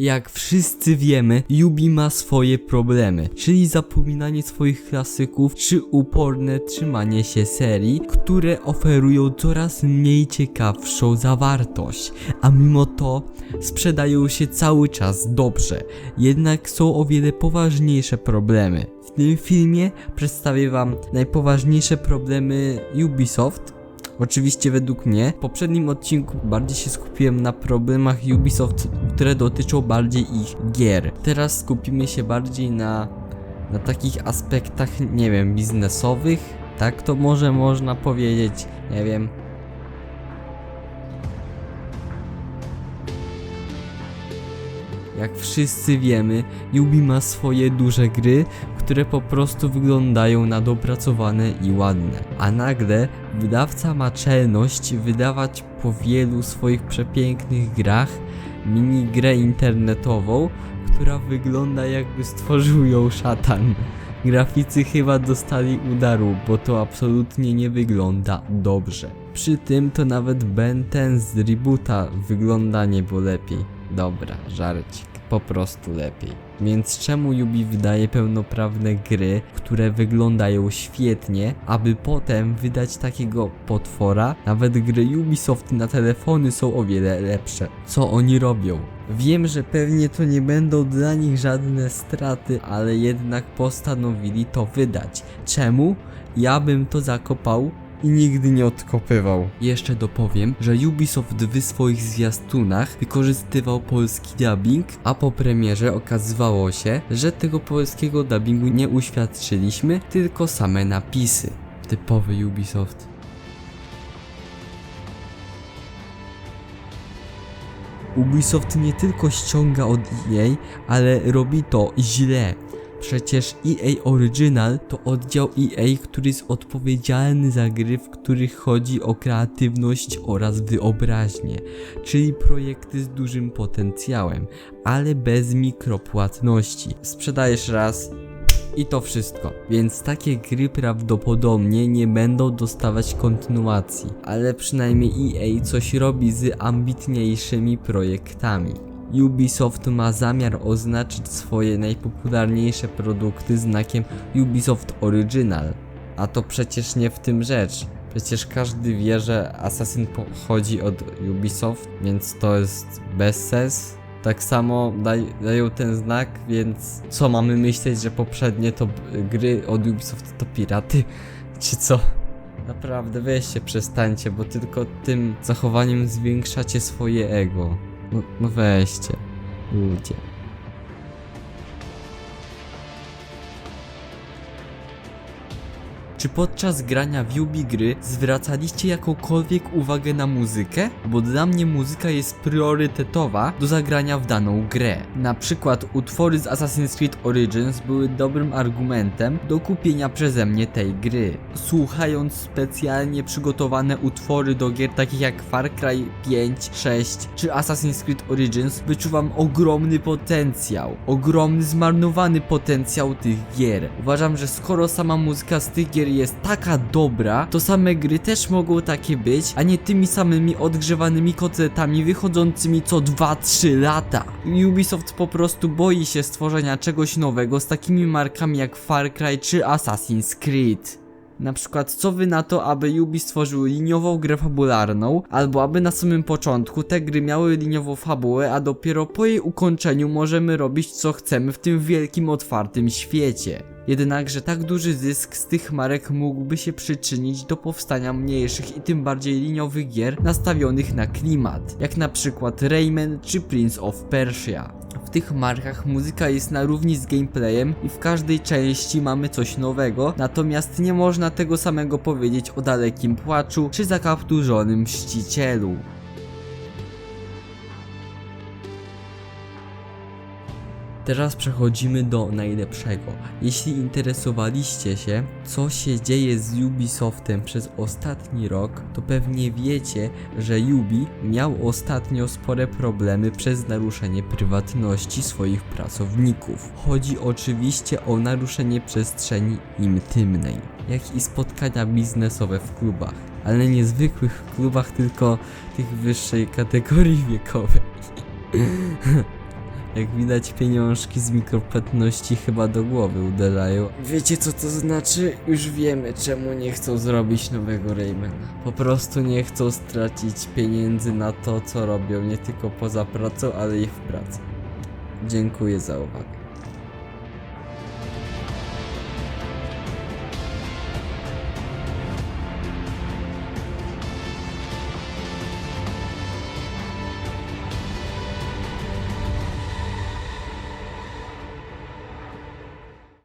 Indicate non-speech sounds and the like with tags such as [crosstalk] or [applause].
Jak wszyscy wiemy, Yubi ma swoje problemy, czyli zapominanie swoich klasyków, czy uporne trzymanie się serii, które oferują coraz mniej ciekawszą zawartość, a mimo to sprzedają się cały czas dobrze. Jednak są o wiele poważniejsze problemy. W tym filmie przedstawię wam najpoważniejsze problemy Ubisoft, Oczywiście według mnie, w poprzednim odcinku bardziej się skupiłem na problemach Ubisoft, które dotyczą bardziej ich gier. Teraz skupimy się bardziej na, na takich aspektach, nie wiem, biznesowych, tak to może można powiedzieć, nie wiem. Jak wszyscy wiemy, Yubi ma swoje duże gry, które po prostu wyglądają na dopracowane i ładne. A nagle wydawca ma czelność wydawać po wielu swoich przepięknych grach minigrę internetową, która wygląda jakby stworzył ją szatan. Graficy chyba dostali udaru, bo to absolutnie nie wygląda dobrze. Przy tym to nawet Ben ten z reboota wygląda niebo lepiej. Dobra, żarcik, po prostu lepiej. Więc czemu Yubi wydaje pełnoprawne gry, które wyglądają świetnie, aby potem wydać takiego potwora? Nawet gry Ubisoft na telefony są o wiele lepsze. Co oni robią? Wiem, że pewnie to nie będą dla nich żadne straty, ale jednak postanowili to wydać. Czemu? Ja bym to zakopał i nigdy nie odkopywał. Jeszcze dopowiem, że Ubisoft w swoich zwiastunach wykorzystywał polski dubbing, a po premierze okazywało się, że tego polskiego dubbingu nie uświadczyliśmy, tylko same napisy. Typowy Ubisoft. Ubisoft nie tylko ściąga od EA, ale robi to źle. Przecież EA Original to oddział EA, który jest odpowiedzialny za gry, w których chodzi o kreatywność oraz wyobraźnię, czyli projekty z dużym potencjałem, ale bez mikropłatności. Sprzedajesz raz, i to wszystko. Więc takie gry prawdopodobnie nie będą dostawać kontynuacji, ale przynajmniej EA coś robi z ambitniejszymi projektami. Ubisoft ma zamiar oznaczyć swoje najpopularniejsze produkty znakiem Ubisoft Original. A to przecież nie w tym rzecz. Przecież każdy wie, że Assassin pochodzi od Ubisoft, więc to jest bez sens. Tak samo daj, dają ten znak, więc co mamy myśleć, że poprzednie to gry od Ubisoft to piraty? [laughs] Czy co? Naprawdę weźcie przestańcie, bo tylko tym zachowaniem zwiększacie swoje ego. No, no weźcie, ludzie. Czy podczas grania w Yubi gry zwracaliście jakąkolwiek uwagę na muzykę? Bo dla mnie muzyka jest priorytetowa do zagrania w daną grę. Na przykład utwory z Assassin's Creed Origins były dobrym argumentem do kupienia przeze mnie tej gry. Słuchając specjalnie przygotowane utwory do gier takich jak Far Cry 5, 6 czy Assassin's Creed Origins wyczuwam ogromny potencjał, ogromny zmarnowany potencjał tych gier. Uważam, że skoro sama muzyka z tych gier jest taka dobra, to same gry też mogą takie być, a nie tymi samymi odgrzewanymi kotletami wychodzącymi co 2-3 lata. Ubisoft po prostu boi się stworzenia czegoś nowego z takimi markami jak Far Cry czy Assassin's Creed. Na przykład, co wy na to, aby Ubi stworzył liniową grę fabularną, albo aby na samym początku te gry miały liniową fabułę, a dopiero po jej ukończeniu możemy robić co chcemy w tym wielkim, otwartym świecie. Jednakże tak duży zysk z tych marek mógłby się przyczynić do powstania mniejszych i tym bardziej liniowych gier nastawionych na klimat, jak na przykład Rayman czy Prince of Persia. W tych markach muzyka jest na równi z gameplayem i w każdej części mamy coś nowego, natomiast nie można tego samego powiedzieć o dalekim płaczu czy zakapturzonym mścicielu. Teraz przechodzimy do najlepszego. Jeśli interesowaliście się, co się dzieje z Ubisoftem przez ostatni rok, to pewnie wiecie, że Ubi miał ostatnio spore problemy przez naruszenie prywatności swoich pracowników. Chodzi oczywiście o naruszenie przestrzeni intymnej, jak i spotkania biznesowe w klubach. Ale nie zwykłych klubach, tylko tych wyższej kategorii wiekowej. [laughs] Jak widać pieniążki z mikropłatności chyba do głowy uderzają. Wiecie co to znaczy? Już wiemy czemu nie chcą zrobić nowego Raymana. Po prostu nie chcą stracić pieniędzy na to co robią nie tylko poza pracą, ale i w pracy. Dziękuję za uwagę.